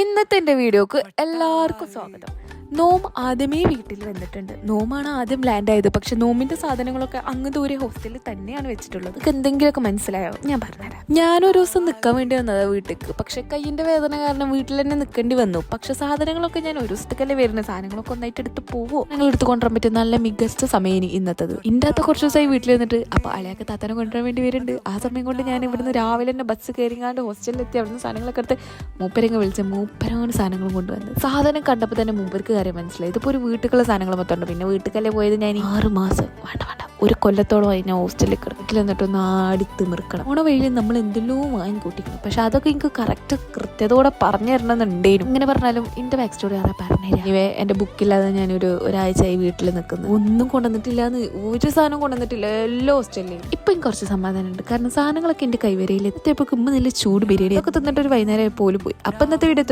ഇന്നത്തെ എന്റെ വീഡിയോക്ക് എല്ലാവർക്കും സ്വാഗതം. നോം ആദ്യമേ വീട്ടിൽ വന്നിട്ടുണ്ട്. നോമാണ് ആദ്യം ലാൻഡ് ആയത്. പക്ഷെ നോമിന്റെ സാധനങ്ങളൊക്കെ അങ്ങ് ദൂരെ ഹോസ്റ്റലിൽ തന്നെയാണ് വെച്ചിട്ടുള്ളത്. എന്തെങ്കിലുമൊക്കെ മനസ്സിലായോ? ഞാൻ പറഞ്ഞുതരാം. ഞാനൊരു ദിവസം നിൽക്കാൻ വേണ്ടി വന്നത് വീട്ടിലേക്ക് പക്ഷെ കയ്യിന്റെ വേദന കാരണം വീട്ടിൽ തന്നെ നിൽക്കേണ്ടി വന്നു. പക്ഷെ സാധനങ്ങളൊക്കെ ഞാൻ ഒരു ദിവസത്തേക്കല്ലേ വരുന്ന. സാധനങ്ങളൊക്കെ ഒന്നായിട്ട് എടുത്ത് പോവോ? ഞങ്ങൾ എടുത്ത് കൊണ്ടുവരാൻ പറ്റിയ നല്ല മികച്ച സമയം ഇന്നത്തത്. ഇന്റെ അകത്ത് കുറച്ച് ദിവസമായി വീട്ടിൽ വന്നിട്ട് അപ്പൊ അയാൾക്ക് താത്തനെ കൊണ്ടുവരാൻ വേണ്ടി വരുന്നുണ്ട്. ആ സമയം കൊണ്ട് ഞാൻ ഇവിടുന്ന് രാവിലെ തന്നെ ബസ് കയറിങ്ങാണ്ട് ഹോസ്റ്റലിലെത്തി അവിടുന്ന് സാധനങ്ങളൊക്കെ എടുത്ത് മൂപ്പരങ്ങ് വിളിച്ച് മൂപ്പരാണ് സാധനങ്ങളും കൊണ്ടുവന്നത്. സാധനം കണ്ടപ്പോൾ തന്നെ മൂപ്പർക്ക് കാര്യം മനസ്സിലായി. ഇതിപ്പോൾ ഒരു വീട്ടിലുള്ള സാധനങ്ങൾ മൊത്തം ഉണ്ട്. പിന്നെ വീട്ടിലല്ലേ പോയത് ഞാൻ ആറ് മാസം. വേണ്ട വേണ്ട. ഒരു കൊല്ലത്തോളം ഞാൻ ഹോസ്റ്റലിൽ കിടക്കിൽ എന്നിട്ട് ഒന്ന് ഓണ വഴിയിൽ നമ്മൾ എന്തെല്ലോ വാങ്ങി കൂട്ടിക്കണം പക്ഷെ അതൊക്കെ എനിക്ക് കറക്റ്റ് കൃത്യതയോടെ പറഞ്ഞു തരണമെന്നുണ്ടേനും ഇങ്ങനെ പറഞ്ഞാലും എന്റെ ബാക്ക് സ്റ്റോറി ആരാ പറഞ്ഞുതരാം. ഇവ എന്റെ ബുക്കില്ലാതെ ഞാനൊരു ഒരാഴ്ചയായി വീട്ടിൽ നിൽക്കുന്നു. ഒന്നും കൊണ്ടുവന്നിട്ടില്ല എന്ന് ഒരു സാധനം കൊണ്ടുവന്നിട്ടില്ല. എല്ലാ ഹോസ്റ്റലിലും ഇപ്പം എനിക്ക് കുറച്ച് സമാധാനമുണ്ട്. കാരണം സാധനങ്ങളൊക്കെ എന്റെ കൈവരയിൽ എത്തിയപ്പോൾ കുമ്പ് നല്ല ചൂട് ബിരിയാണി. ഒക്കെ തന്നിട്ട് ഒരു വൈകുന്നേരം പോലും പോയി. അപ്പം ഇന്നത്തെ വീഡിയോ